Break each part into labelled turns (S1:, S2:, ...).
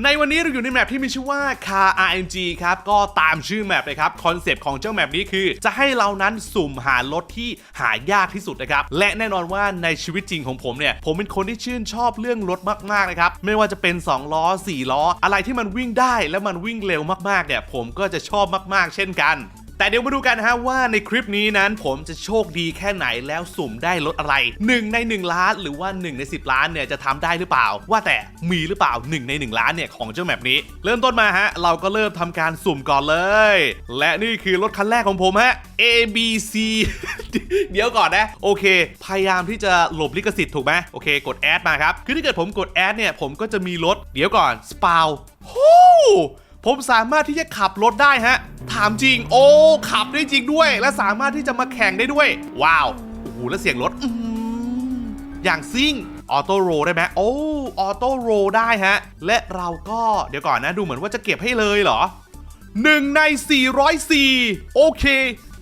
S1: ในวันนี้เราอยู่ในแมปที่มีชื่อว่า Car RNG ครับ ก็ตามชื่อแมปเลยครับ คอนเซปต์ของเจ้าแมปนี้คือ จะให้เรานั้นสุ่มหารถที่หายากที่สุดนะครับ และแน่นอนว่าในชีวิตจริงของผมเนี่ย ผมเป็นคนที่ชื่นชอบเรื่องรถมากๆนะครับ ไม่ว่าจะเป็น 2 ล้อ 4 ล้อ อะไรที่มันวิ่งได้และมันวิ่งเร็วมากๆเนี่ยผมก็จะชอบมากๆ เช่นกัน แต่เดี๋ยวมาดูกันนะฮะว่าในคลิปนี้นั้นผมจะโชคดีแค่ไหนแล้วสุ่มได้รถอะไร 1 ใน 1 ล้าน หรือว่า 1 ใน 10 ล้านเนี่ยจะทำได้หรือเปล่า ว่าแต่มีหรือเปล่า 1 ใน 1 ล้านเนี่ยของเจ้าแมปนี้ เริ่มต้นมาฮะ เราก็เริ่มทำการสุ่มก่อนเลย และนี่คือรถคันแรกของผมฮะ A B C เดี๋ยวก่อนนะ โอเค พยายามที่จะหลบลิขสิทธิ์ถูกไหมโอเค กดแอดมาครับ คือถ้าเกิดผมกดแอดเนี่ยผมก็จะมีรถเดี๋ยวก่อนสปาวโอ้ ผมสามารถที่จะขับรถได้ฮะ ถามจริง โอ้ ขับได้จริงด้วย และสามารถที่จะมาแข่งได้ด้วย ว้าว โอ้โห แล้วเสียงรถ อืมอย่างซิ่งออโต้โรได้ไหมโอ้ออโต้โรได้ฮะ และเราก็เดี๋ยวก่อนนะ ดูเหมือนว่าจะเก็บให้เลยเหรอ 1 ใน 404 โอเค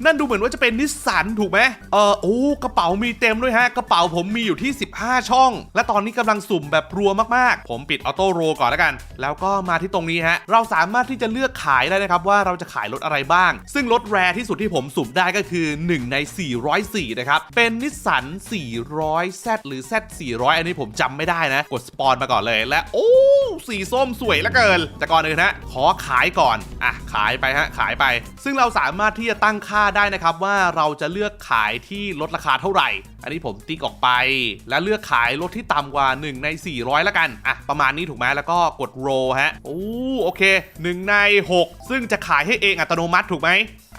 S1: นั่นดูเหมือนว่าจะเป็นนิสสันถูกไหมเออโอ้กระเป๋ามีเต็มด้วยฮะ กระเป๋าผมมีอยู่ที่ 15 ช่อง และตอนนี้กำลังสุ่มแบบรัวมากๆ ผมปิดออโต้โรก่อนแล้วกัน แล้วก็มาที่ตรงนี้ฮะ เราสามารถที่จะเลือกขายได้นะครับว่าเราจะขายรถอะไรบ้าง ซึ่งรถแรที่สุดที่ผมสุ่มได้ก็คือ 1 ใน 404 นะครับ เป็นนิสสัน 400Z หรือ Z 400 อันนี้ผมจำไม่ได้นะ กดสปอนมาก่อนเลยและโอ้สีส้มสวยเหลือเกิน แต่ก่อนอื่นฮะขอขายก่อนอะขายไปฮะขายไป ซึ่งเราสามารถที่จะตั้งค่าได้นะครับว่าเราจะเลือกขายที่ลดราคาเท่าไหร่ อันนี้ผมติ๊กออกไป แล้วเลือกขายรถที่ต่ำกว่า 1 ใน 400แล้วกันอะประมาณนี้ถูกไหมแล้วก็กดโรฮะโอ้โอเค 1 ใน 6 ซึ่งจะขายให้เองอัตโนมัติถูกไหม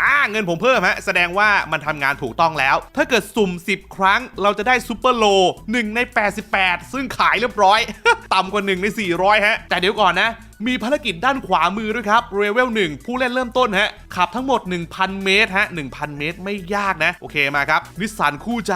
S1: อ่าเงินผมเพิ่มฮะแสดงว่ามันทำงานถูกต้องแล้ว ถ้าเกิดสุ่ม 10 ครั้ง เราจะได้ซูเปอร์โล1ใน 88 ซึ่งขายเรียบร้อย ต่ำกว่า 1 ใน 400 ฮะ แต่เดี๋ยวก่อนนะ มีภารกิจด้านขวามือด้วยครับเรเวล1ผู้เล่นเริ่มต้นฮะขับทั้งหมด 1,000 เมตรฮะ1,000 เมตรไม่ยากนะ โอเคมาครับนิสสันคู่ใจ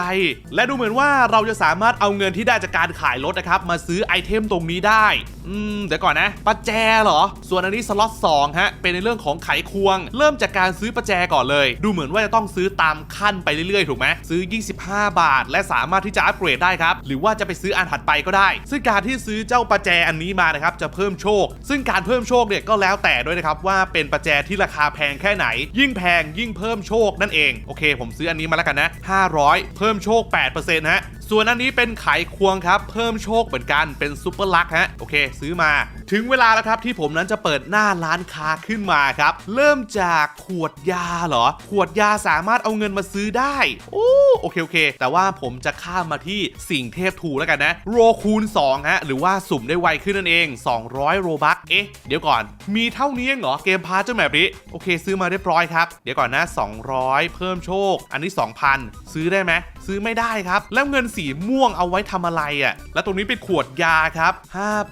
S1: และดูเหมือนว่าเราจะสามารถเอาเงินที่ได้จากการขายรถนะครับ มาซื้อไอเทมตรงนี้ได้ อืม เดี๋ยวก่อนนะประแจเหรอ ส่วนอันนี้สล็อต2ฮะเป็นในเรื่องของไขควง เริ่มจากการซื้อประแจก่อนเลย ดูเหมือนว่าจะต้องซื้อตามขั้นไปเรื่อยๆ ถูกไหมซื้อ 25 บาท และสามารถที่จะอัปเกรดได้ครับหรือว่าจะไปซื้ออันถัดไปก็ได้ ซึ่งการที่ซื้อเจ้าประแจอันนี้มานะครับจะเพิ่มโชคซึ่งึ่งการเพิ่มโชคเนี่ยก็แล้วแต่ด้วยนะครับว่าเป็นประแจที่ราคาแพงแค่ไหน ยิ่งแพงยิ่งเพิ่มโชคนั่นเอง โอเค ผมซื้ออันนี้มาแล้วกันนะ 500 เพิ่มโชค 8%ฮะส่วนอันนี้เป็นไขควงครับ เพิ่มโชคเหมือนกันเป็นซูเปอร์ลักฮะโอเค ซื้อมา ถึงเวลาแล้วครับที่ผมนั้นจะเปิดหน้าร้านค้าขึ้นมาครับ เริ่มจากขวดยาเหรอ ขวดยาสามารถเอาเงินมาซื้อได้โอ้โอเคโอเค แต่ว่าผมจะข้ามมาที่สิ่งเทพทูแล้วกันนะ โรคูณ2ฮะหรือว่าสุ่มได้ไวขึ้นนั่นเอง 200 โรบัคเอ๊ะเดี๋ยวก่อน มีเท่านี้เหรอเกมพาร์เจ้าแบบนี้โอเค ซื้อมาเรียบร้อยครับเดี๋ยวก่อนนะ 200 เพิ่มโชค อันนี้ 2,000 ซื้อได้ไหม ซื้อไม่ได้ครับ แล้วเงินสีม่วงเอาไว้ทำอะไรอะ่ะ แล้วตรงนี้เป็นขวดยาครับ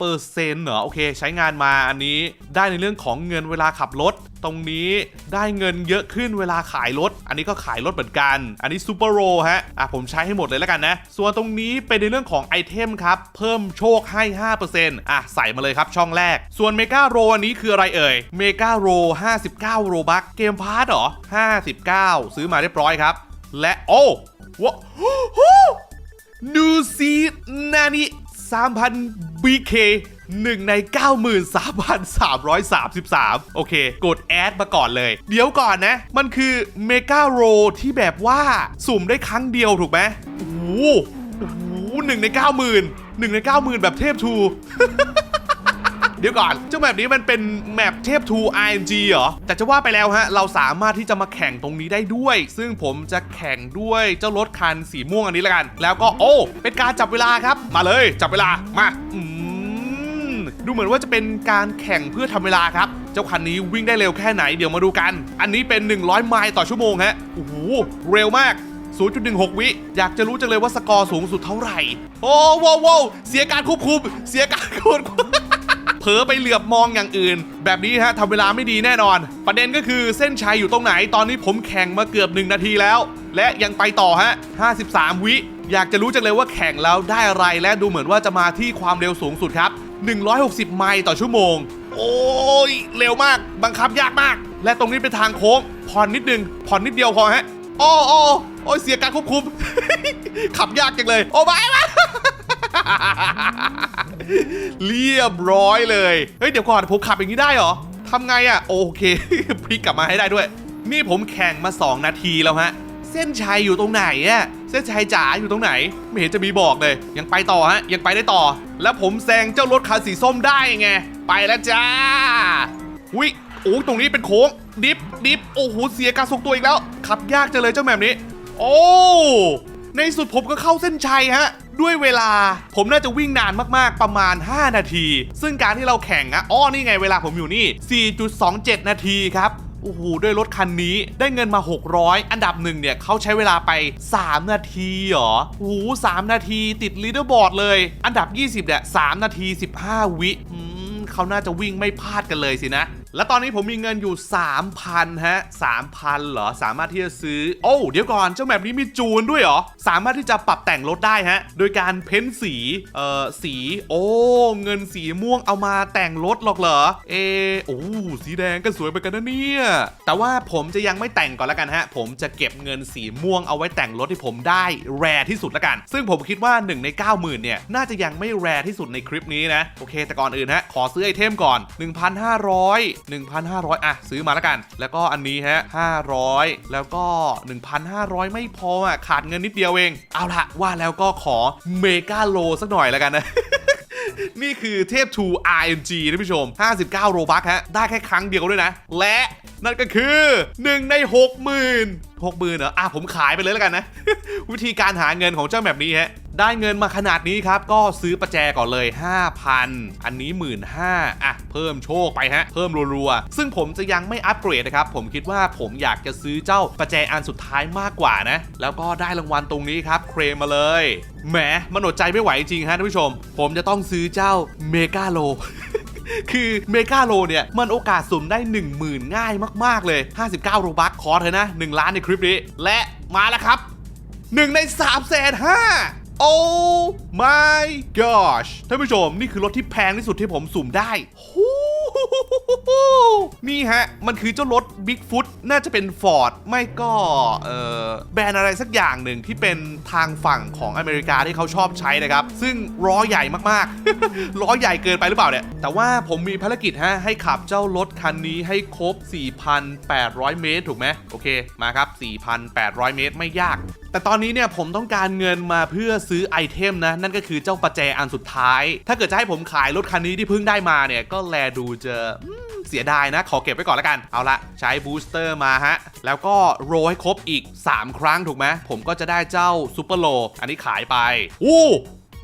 S1: 5%เหรอ โอเค ใช้งานมาอันนี้ได้ในเรื่องของเงินเวลาขับรถ ตรงนี้ได้เงินเยอะขึ้นเวลาขายรถ อันนี้ก็ขายรถเหมือนกัน อันนี้ซูเปอร์โรฮะ อะผมใช้ให้หมดเลยแล้วกันนะ ส่วนตรงนี้เป็นในเรื่องของไอเทมครับ เพิ่มโชคให้ 5%อะใส่มาเลยครับช่องแรก ส่วนเมกาโรอันนี้คืออะไรเอ่ย เมกาโร59 โรบัคเกมพาร์ทเหรอ 59 ซื้อมาเรียบร้อยครับ และโอ้ วะดูซีนานิ3,000 BK หนึ่งใน 93,333 โอเค กดแอดมาก่อนเลย เดี๋ยวก่อนนะ มันคือเมกาโรที่แบบว่าสุ่มได้ครั้งเดียวถูกไหมโอ้โหหนึ่งใน 90,000หนึ่งใน 90,000 แบบเทพทู ดี๋ยวก่อนเจ้าแมปนี้มันเป็นแมปเทพทู RNG เหรอ แต่จะว่าไปแล้วฮะ เราสามารถที่จะมาแข่งตรงนี้ได้ด้วย ซึ่งผมจะแข่งด้วยเจ้ารถคันสีม่วงอันนี้ละกัน แล้วก็โอ้ เป็นการจับเวลาครับ มาเลยจับเวลา มาอืมดูเหมือนว่าจะเป็นการแข่งเพื่อทำเวลาครับเจ้าคันนี้วิ่งได้เร็วแค่ไหนเดี๋ยวมาดูกัน อันนี้เป็น 100 ไมล์ต่อชั่วโมงฮะ โอ้โห เร็วมาก 0.16 วิ อยากจะรู้จังเลยว่าสกอร์สูงสุดเท่าไหร่ โอ้วาวว้าวเสียการควบคุม เสียการควบคุม
S2: เผลอไปเหลือบมองอย่างอื่น แบบนี้ฮะทำเวลาไม่ดีแน่นอน ประเด็นก็คือเส้นชัยอยู่ตรงไหน ตอนนี้ผมแข่งมาเกือบ 1 นาทีแล้ว และยังไปต่อฮะ 53 วิ อยากจะรู้จังเลยว่าแข่งแล้วได้อะไรและดูเหมือนว่าจะมาที่ความเร็วสูงสุดครับ 160 ไมล์ต่อชั่วโมง โอ้ยเร็วมากบังคับยากมาก และตรงนี้เป็นทางโค้งผ่อนนิดนึงผ่อนนิดเดียวพอฮะโอ้โอ้โอ้ยเสียการควบคุม ขับยากจังเลย โอ้บายมา เรียบร้อยเลย เฮ้ย เดี๋ยวก่อนผมขับอย่างนี้ได้เหรอทำไงอะ่ะ โอเค พลิกกลับมาให้ได้ด้วย นี่ผมแข่งมา 2 นาทีแล้วฮะ เส้นชัยอยู่ตรงไหนอะเส้นชัยจ๋าอยู่ตรงไหน ไม่เห็นจะมีบอกเลย ยังไปต่อฮะ ยังไปได้ต่อ แล้วผมแซงเจ้ารถคันสีส้มได้ไง ไปแล้วจ้าวิโอ้ตรงนี้เป็นโค้ง ดิฟ ดิฟ โอ้โห เสียการทรงตัวอีกแล้ว ขับยากจังเลยเจ้าแบบนี้ โอ้ ในสุดผมก็เข้าเส้นชัยฮะ ด้วยเวลาผมน่าจะวิ่งนานมากๆประมาณ 5 นาที ซึ่งการที่เราแข่งอะอ้อนี่ไงเวลาผมอยู่นี่ 4.27 นาทีครับโอ้โหด้วยรถคันนี้ได้เงินมา 600 อันดับหนึ่งเนี่ยเขาใช้เวลาไป 3 นาทีเหรอโอ้โห3นาทีติดลีดเดอร์บอร์ดเลย อันดับ 20เนี่ย3นาที 15 วิเขาน่าจะวิ่งไม่พลาดกันเลยสินะ และตอนนี้ผมมีเงินอยู่ 3,000 ฮะ 3,000 เหรอ สามารถที่จะซื้อ โอ้เดี๋ยวก่อน เจ้าแมปนี้มีจูนด้วยเหรอ สามารถที่จะปรับแต่งรถได้ฮะ โดยการเพ้นสี เอ่อ สี โอ้ เงินสีม่วงเอามาแต่งรถหรอกเหรอ เออโอ้สีแดงก็สวยไปกันนะเนี่ย แต่ว่าผมจะยังไม่แต่งก่อนแล้วกันฮะ ผมจะเก็บเงินสีม่วงเอาไว้แต่งรถที่ผมได้แรที่สุดแล้วกัน ซึ่งผมคิดว่า 1 ใน 90,000 เนี่ย น่าจะยังไม่แรที่สุดในคลิปนี้นะ โอเค แต่ก่อนอื่นฮะ ขอซื้อไอเทมก่อน 1,500 1,500 อะ ซื้อมาแล้วกัน แล้วก็อันนี้ฮะ 500 แล้วก็ 1,500 ไม่พออะ ขาดเงินนิดเดียวเอง เอาละว่าแล้วก็ขอเมกาโลสักหน่อยแล้วกันนะนี่คือเทพ 2 RNG ท่านผู้ชม 59 โรบัคฮะ ได้แค่ครั้งเดียวด้วยนะ และนั่นก็คือ 1 ใน 60,000 60,000เหรอ อะ ผมขายไปเลยแล้วกันนะ วิธีการหาเงินของเจ้าแบบนี้ฮะ ได้เงินมาขนาดนี้ครับ ก็ซื้อประแจก่อนเลย 5,000 อันนี้ 15,000อะ เพิ่มโชคไปฮะ เพิ่มรัวๆ ซึ่งผมจะยังไม่อัปเกรดนะครับ ผมคิดว่าผมอยากจะซื้อเจ้าประแจอันสุดท้ายมากกว่านะ แล้วก็ได้รางวัลตรงนี้ครับ เคลมมาเลยแหมมันอดใจไม่ไหวจริงฮะท่านผู้ชม ผมจะต้องซื้อเจ้าเมกาโลคือเมกาโลเนี่ย มันโอกาสสุ่มได้ 10,000 ง่ายมาก ๆ เลย 59 โรบัคขอเถอะนะ 1 ล้านในคลิปนี้ และมาแล้วครับ 1 ใน3แสนห้า Oh my gosh ท่านผู้ชมนี่คือรถที่แพงที่สุดที่ผมสุ่มได้ฮู้นี่ฮะ มันคือเจ้ารถ Bigfoot น่าจะเป็น Ford ไม่ก็เอ่อแบรนด์อะไรสักอย่างหนึ่งที่เป็นทางฝั่งของอเมริกาที่เขาชอบใช้นะครับ ซึ่งล้อใหญ่มากๆ ล้อใหญ่เกินไปหรือเปล่าเนี่ย แต่ว่าผมมีภารกิจฮะ ให้ขับเจ้ารถคันนี้ให้ครบ 4,800 เมตร ถูกไหมโอเค มาครับ 4,800 เมตรไม่ยาก แต่ตอนนี้เนี่ยผมต้องการเงินมาเพื่อซื้อไอเทมนะ นั่นก็คือเจ้าประแจอันสุดท้าย ถ้าเกิดจะให้ผมขายรถคันนี้ที่เพิ่งได้มาเนี่ย ก็แลดูจะอืมเสียดายนะ ขอเก็บไว้ก่อนแล้วกัน เอาละใช้บูสเตอร์มาฮะ แล้วก็โรให้ครบอีก 3 ครั้งถูกไหมผมก็จะได้เจ้าซูเปอร์โล อันนี้ขายไป อู้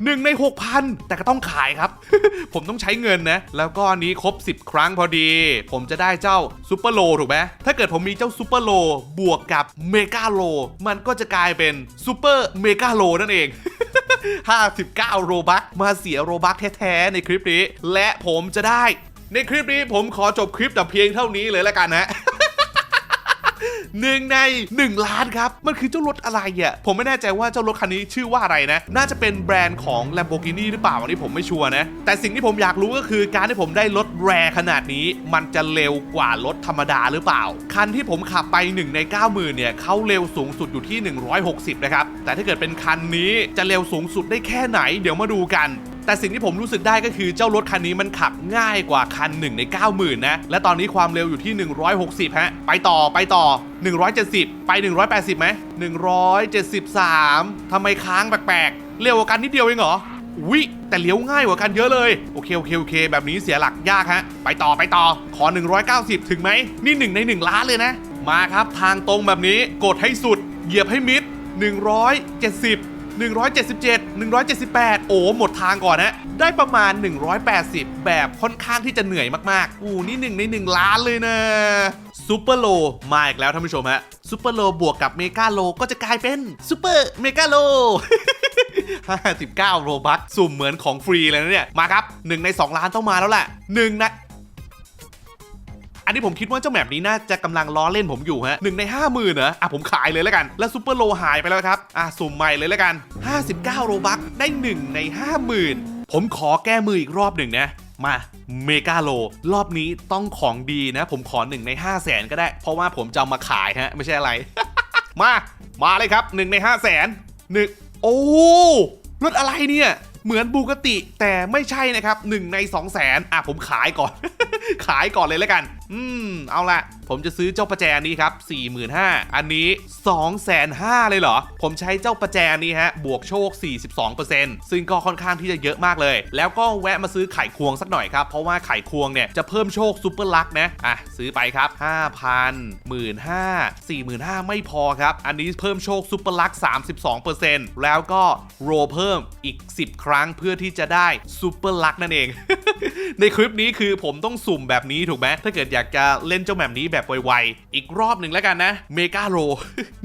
S2: หนึ่งใน 6,000 แต่ก็ต้องขายครับ ผมต้องใช้เงินนะ แล้วก็อันนี้ครบ 10 ครั้งพอดี ผมจะได้เจ้าซูเปอร์โลถูกไหมถ้าเกิดผมมีเจ้าซูเปอร์โลบวกกับเมกาโลมันก็จะกลายเป็นซูเปอร์เมกาโลนั่นเอง59 โรบัคมาเสียโรบัคแท้ๆในคลิปนี้ และผมจะได้ ในคลิปนี้ผมขอจบคลิปแต่เพียงเท่านี้เลยแล้วกันนะ หนึ่งใน 1 ล้านครับ มันคือเจ้ารถอะไรอะผมไม่แน่ใจว่าเจ้ารถคันนี้ชื่อว่าอะไรนะ น่าจะเป็นแบรนด์ของ Lamborghini หรือเปล่าอันนี้ผมไม่ชัวร์นะ แต่สิ่งที่ผมอยากรู้ก็คือการที่ผมได้รถแรขนาดนี้ มันจะเร็วกว่ารถธรรมดาหรือเปล่า คันที่ผมขับไป 1 ใน 90,000เนี่ยเขาเร็วสูงสุดอยู่ที่ 160 นะครับแต่ถ้าเกิดเป็นคันนี้จะเร็วสูงสุดได้แค่ไหน เดี๋ยวมาดูกัน แต่สิ่งที่ผมรู้สึกได้ก็คือเจ้ารถคันนี้มันขับง่ายกว่าคัน1ใน 90,000 นะ และตอนนี้ความเร็วอยู่ที่ 160 ฮะ ไปต่อไปต่อ 170 ไป 180ไหม173 ทำไมค้างแปลกๆ เร็วกว่ากันนิดเดียวเองเหรอวิแต่เลี้ยวง่ายกว่ากันเยอะเลย โอเค โอเค โอเค แบบนี้เสียหลักยากฮะ ไปต่อไปต่อ ขอ 190 ถึงไหม นี่1ใน 1 ล้านเลยนะ มาครับทางตรงแบบนี้กดให้สุด เหยียบให้มิด170 177 178 โอ้หมดทางก่อนฮะได้ประมาณ 180 แบบค่อนข้างที่จะเหนื่อยมากๆอู้นี่หนึ่งใน 1 ล้านเลยนะซูเปอร์โลมาอีกแล้วท่านผู้ชมฮะซูเปอร์โลบวกกับเมกาโลก็จะกลายเป็นซูเปอร์เมกาโล59 โรบัคสุ่มเหมือนของฟรีเลยนะเนี่ย มาครับ 1 ใน 2 ล้านต้องมาแล้วแหละ1นะ นนี้ผมคิดว่าเจ้าแมปนี้น่าจะกำลังล้อเล่นผมอยู่ฮะหนึ่งในห้าหมื่นเหรออะผมขายเลยแล้วกัน แล้วซูเปอร์โลหายไปแล้วครับอะสุ่มใหม่เลยแล้วกัน 59 โรบัคได้ 1 ใน 50,000 ผมขอแก้มืออีกรอบหนึ่งนะมาเมกาโล รอบนี้ต้องของดีนะ ผมขอ1ใน5 0 0แสนก็ได้ เพราะว่าผมจะามาขายฮะ ไม่ใช่อะไร มา มาเลยครับ 1 ใน 5 0 0แสนหนึ่งโอ้รถอะไรเนี่ย เหมือนบูกติแต่ไม่ใช่นะครับ 1 ใน 2 0 0แสนอะผมขายก่อน ขายก่อนเลยแล้วกัน อืม เอาละ ผมจะซื้อเจ้าประแจนี้ครับ 45,000 อันนี้ 2,500เลยเหรอ ผมใช้เจ้าประแจนี้ฮะ บวกโชค 42%ซึ่งก็ค่อนข้างที่จะเยอะมากเลย แล้วก็แวะมาซื้อไข่ควงสักหน่อยครับ เพราะว่าไข่ควงเนี่ย จะเพิ่มโชคซูเปอร์ลักนะ อะ ซื้อไปครับ 5,000 15,000 45,000 ไม่พอครับ อันนี้เพิ่มโชคซูเปอร์ลัก 32%แล้วก็โรเพิ่มอีก 10 ครั้งเพื่อที่จะได้ซูเปอร์ลักนั่นเอง ในคลิปนี้คือผมต้องสุ่มแบบนี้ถูกไหมถ้าเกิดอยากากจะเล่นเจ้าแบบนี้แบบไวๆ อีกรอบหนึ่งแล้วกันนะ เมกาโร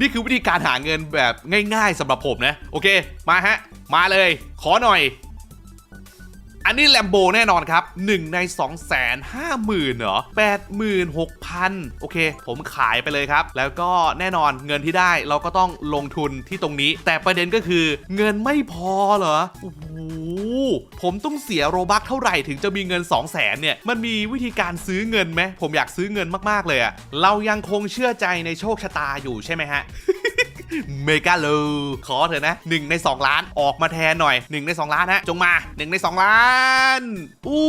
S2: นี่คือวิธีการหาเงินแบบง่ายๆสำหรับผมนะ โอเค มาฮะ มาเลย ขอหน่อย อันนี้แลมโบแน่นอนครับ 1 ใน 2 5 0 0 0 0เหรอ86,000 โอเค ผมขายไปเลยครับ แล้วก็แน่นอนเงินที่ได้เราก็ต้องลงทุนที่ตรงนี้ แต่ประเด็นก็คือเงินไม่พอเหรอโอ้โหผมต้องเสียโรบัคเท่าไหร่ถึงจะมีเงิน 2 0 0 0 0 0เนี่ย มันมีวิธีการซื้อเงินไหม ผมอยากซื้อเงินมากๆเลยอะเรายังคงเชื่อใจในโชคชะตาอยู่ใช่ไหมฮะ เมกาโลขอเถอะนะ1ใน 2 ล้านออกมาแทนหน่อย 1 ใน 2 ล้านฮะจงมา 1 ใน 2 ล้าน อู้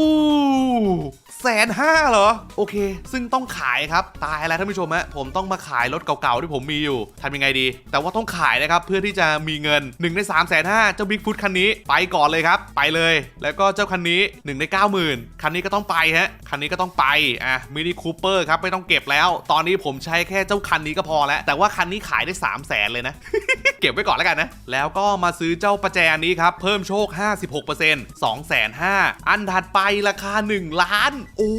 S2: แสนห้าเหรอ โอเค ซึ่งต้องขายครับ ตายแล้วท่านผู้ชมฮะผมต้องมาขายรถเก่าๆที่ผมมีอยู่ทำยังไงดี แต่ว่าต้องขายนะครับ เพื่อที่จะมีเงิน1ใน3 5 0 0 0 0เจ้าบิ๊กฟุตคันนี้ไปก่อนเลยครับ ไปเลย แล้วก็เจ้าคันนี้1ใน90,000 คันนี้ก็ต้องไปฮะคันนี้ก็ต้องไปอะมินิคูเปอร์ครับไม่ต้องเก็บแล้ว ตอนนี้ผมใช้แค่เจ้าคันนี้ก็พอแล้ว แต่ว่าคันนี้ขายได้ 3 0 0 0 0 0เลยนะ เก็บไว้ก่อนแล้วกันนะ แล้วก็มาซื้อเจ้าประแจนี้ครับ เพิ่มโชค 56% 2 5 0 0 0อันถัดไปราคา 1 ล้านโอ้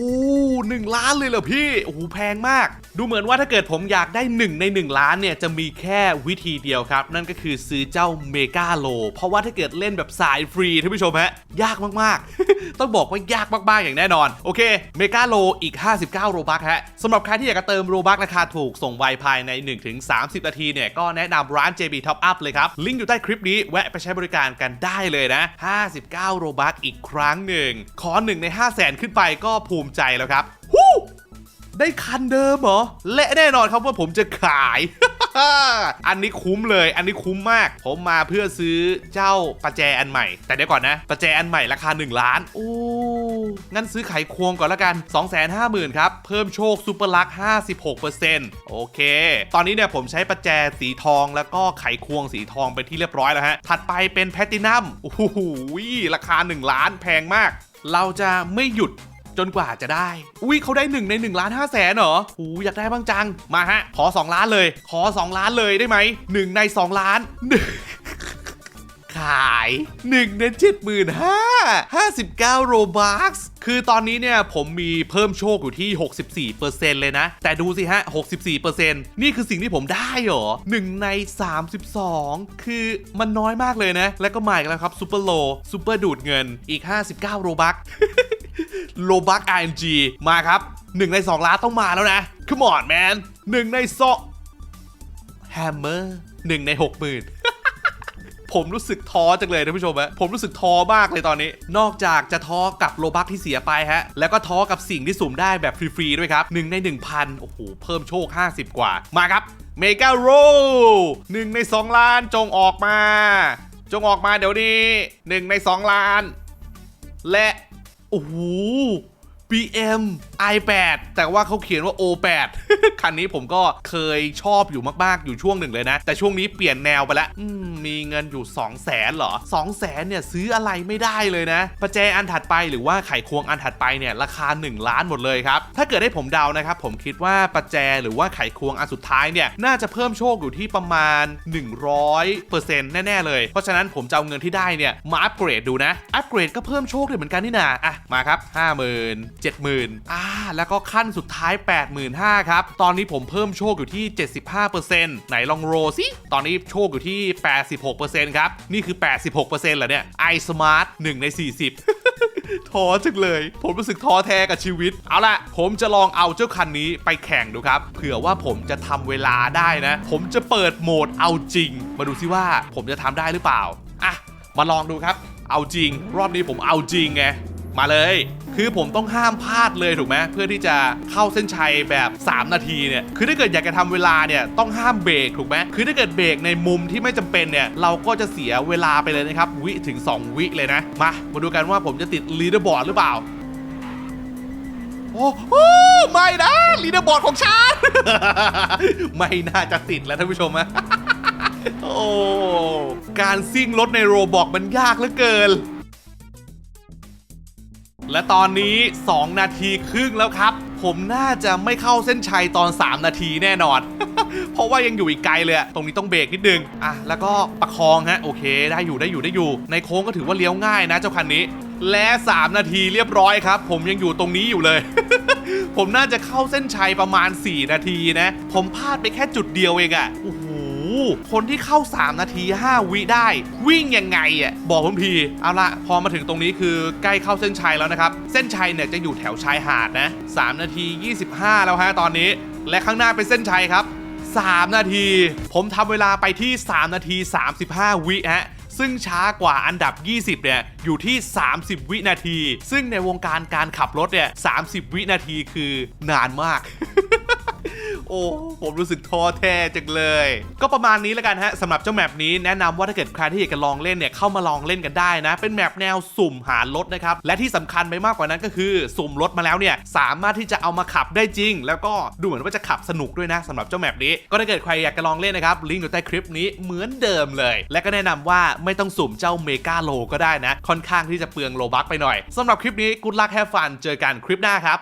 S2: 1ล้านเลยเหรอพี่ โอ้โหแพงมาก ดูเหมือนว่าถ้าเกิดผมอยากได้ 1 ใน 1 ล้านเนี่ย จะมีแค่วิธีเดียวครับ นั่นก็คือซื้อเจ้าเมกาโล เพราะว่าถ้าเกิดเล่นแบบสายฟรีท่านผู้ชมฮะ ยากมากๆ ต้องบอกว่ายากมากๆ อย่างแน่นอน โอเค เมกาโลอีก 59 โรบัคฮะสำหรับใครที่อยากจะเติมโรบัคราคาถูกส่งไวภายใน 1-30 นาทีเนี่ยก็แนะนำร้าน JB Top Up เลยครับลิงก์อยู่ใต้คลิปนี้แวะไปใช้บริการกันได้เลยนะ 59 โรบัคอีกครั้งหนึ่งขอ1ใน 5 0 0แสนขึ้นไปก็ภูมิใจแล้วครับฮู้ได้คันเดิมเหรอ และแน่นอนครับว่าผมจะขาย อันนี้คุ้มเลย อันนี้คุ้มมาก ผมมาเพื่อซื้อเจ้าประแจอันใหม่ แต่เดี๋ยวก่อนนะ ประแจอันใหม่ราคา 1 ล้าน โอ้งั้นซื้อไขควงก่อนละกัน 250,000 ครับ เพิ่มโชคซูเปอร์ลัก 56%โอเค ตอนนี้เนี่ยผมใช้ประแจสีทองแล้วก็ไขควงสีทองไปที่เรียบร้อยแล้วฮะ ถัดไปเป็นแพตตินัมโอ้โหราคา 1 ล้านแพงมากเราจะไม่หยุด จนกว่าจะได้ อุ้ยเขาได้ 1 ใน1ล้าน5แสนเหรอโอ้อยากได้บ้างจัง มาฮะ ขอ 2 ล้านเลย ขอ 2 ล้านเลยได้ไหม1ใน 2 ล้านขาย1ใน75,000 59โรบัคส์คือตอนนี้เนี่ยผมมีเพิ่มโชคอยู่ที่ 64%เลยนะ แต่ดูสิฮะ 64%นี่คือสิ่งที่ผมได้เหรอ 1 ใน 32 คือมันน้อยมากเลยนะ แล้วก็มาอีกแล้วครับซูเปอร์โลซูเปอร์ดูดเงินอีก 59 โรบัค โลบัก RNG มาครับ1ใน2ล้านต้องมาแล้วนะ Come on man 1ใน2 Hammer 1ใน60,000ผมรู้สึกท้อจังเลยท่านผู้ชมฮะผมรู้สึกท้อมากเลยตอนนี้ นอกจากจะท้อกับโลบักที่เสียไปฮะ แล้วก็ท้อกับสิ่งที่สุ่มได้แบบฟรีๆด้วยครับ1ใน 1,000 โอ้โห เพิ่มโชค 50 กว่า มาครับ เมกาโรหนึ่งใน 2 ล้านจงออกมา จงออกมาเดี๋ยวนี้1ใน 2 ล้าน และ โอ้โห BM i8 แต่ว่าเขาเขียนว่า O8 คันนี้ผมก็เคยชอบอยู่มาก ๆ อยู่ช่วงหนึ่งเลยนะ แต่ช่วงนี้เปลี่ยนแนวไปละมมีเงินอยู่ 2 0 0แสนเหรอ 2 0 0แสนเนี่ย ซื้ออะไรไม่ได้เลยนะ ประแจอันถัดไปหรือว่าไขควงอันถัดไปเนี่ย ราคา 1 ล้านหมดเลยครับ ถ้าเกิดให้ผมเดานะครับ ผมคิดว่าประแจหรือว่าไขควงอันสุดท้ายเนี่ย น่าจะเพิ่มโชคอยู่ที่ประมาณ 100%แน่ ๆ เลย เพราะฉะนั้นผมจะเอาเงินที่ได้เนี่ยมาอัปเกรดดูนะ อัปเกรดก็เพิ่มโชคด้วยเหมือนกันนี่นาอะมาครับ 50,000 70,000อ่าแล้วก็ขั้นสุดท้าย 85,000ครับ ตอนนี้ผมเพิ่มโชคอยู่ที่ 75%ไหนลองโรสิ ตอนนี้โชคอยู่ที่ 86%ครับ นี่คือ 86%เหรอเนี่ย iSmart 1ใน 40ท้อจังเลย ผมรู้สึกท้อแท้กับชีวิต เอาล่ะ ผมจะลองเอาเจ้าคันนี้ไปแข่งดูครับ เผื่อว่าผมจะทำเวลาได้นะ ผมจะเปิดโหมดเอาจริง มาดูซิว่าผมจะทำได้หรือเปล่า อะ มาลองดูครับ เอาจริง รอบนี้ผมเอาจริงไง มาเลย คือผมต้องห้ามพลาดเลยถูกไหมเพื่อที่จะเข้าเส้นชัยแบบ 3 นาทีเนี่ยคือถ้าเกิดอยากจะทำเวลาเนี่ยต้องห้ามเบรกถูกไหมคือถ้าเกิดเบรกในมุมที่ไม่จำเป็นเนี่ยเราก็จะเสียเวลาไปเลยนะครับวิถึง 2 วิเลยนะมามาดูกันว่าผมจะติดลีดเดอร์บอร์ดหรือเปล่าโอ้โหไม่นะลีดเดอร์บอร์ดของฉันไม่น่าจะติดแล้วท่านผู้ชมอะโอ้ การซิ่งรถในโรบอกมันยากเหลือเกิน และตอนนี้ 2 นาทีครึ่งแล้วครับ ผมน่าจะไม่เข้าเส้นชัยตอน 3 นาทีแน่นอน เพราะว่ายังอยู่อีกไกลเลย ตรงนี้ต้องเบรกนิดนึง อะ แล้วก็ประคองฮะ โอเค ได้อยู่ได้อยู่ได้อยู่ ในโค้งก็ถือว่าเลี้ยวง่ายนะเจ้าคันนี้ และ 3 นาทีเรียบร้อยครับ ผมยังอยู่ตรงนี้อยู่เลย ผมน่าจะเข้าเส้นชัยประมาณ 4 นาทีนะ ผมพลาดไปแค่จุดเดียวเองอะโอ้โห คนที่เข้า 3 นาที 5 วิได้ วิ่งยังไงอะบอกผมทีเอาละพอมาถึงตรงนี้คือใกล้เข้าเส้นชัยแล้วนะครับ เส้นชัยเนี่ยจะอยู่แถวชายหาดนะ3นาที 25 แล้วฮะตอนนี้ และข้างหน้าเป็นเส้นชัยครับ 3 นาที ผมทำเวลาไปที่ 3 นาที 35 วิฮะซึ่งช้ากว่าอันดับ 20 เนี่ย อยู่ที่ 30 วินาที ซึ่งในวงการการขับรถเนี่ย 30 วินาทีคือนานมาก โอ้ผมรู้สึกท้อแท้จังเลย ก็ประมาณนี้แล้วกันฮะสำหรับเจ้าแมปนี้แนะนำว่าถ้าเกิดใครที่อยากจะลองเล่นเนี่ยเข้ามาลองเล่นกันได้นะ เป็นแมปแนวสุ่มหารถนะครับและที่สำคัญไปมากกว่านั้นก็คือสุ่มรถมาแล้วเนี่ยสามารถที่จะเอามาขับได้จริง แล้วก็ดูเหมือนว่าจะขับสนุกด้วยนะสำหรับเจ้าแมปนี้ ก็ถ้าเกิดใครอยากจะลองเล่นนะครับลิงก์อยู่ใต้คลิปนี้เหมือนเดิมเลย และก็แนะนำว่าไม่ต้องสุ่มเจ้าเมกาโลก็ได้นะ ค่อนข้างที่จะเปลืองโลบัคไปหน่อยสำหรับคลิปนี้กูดลักแฮฟันเจอกันคลิปหน้าครับ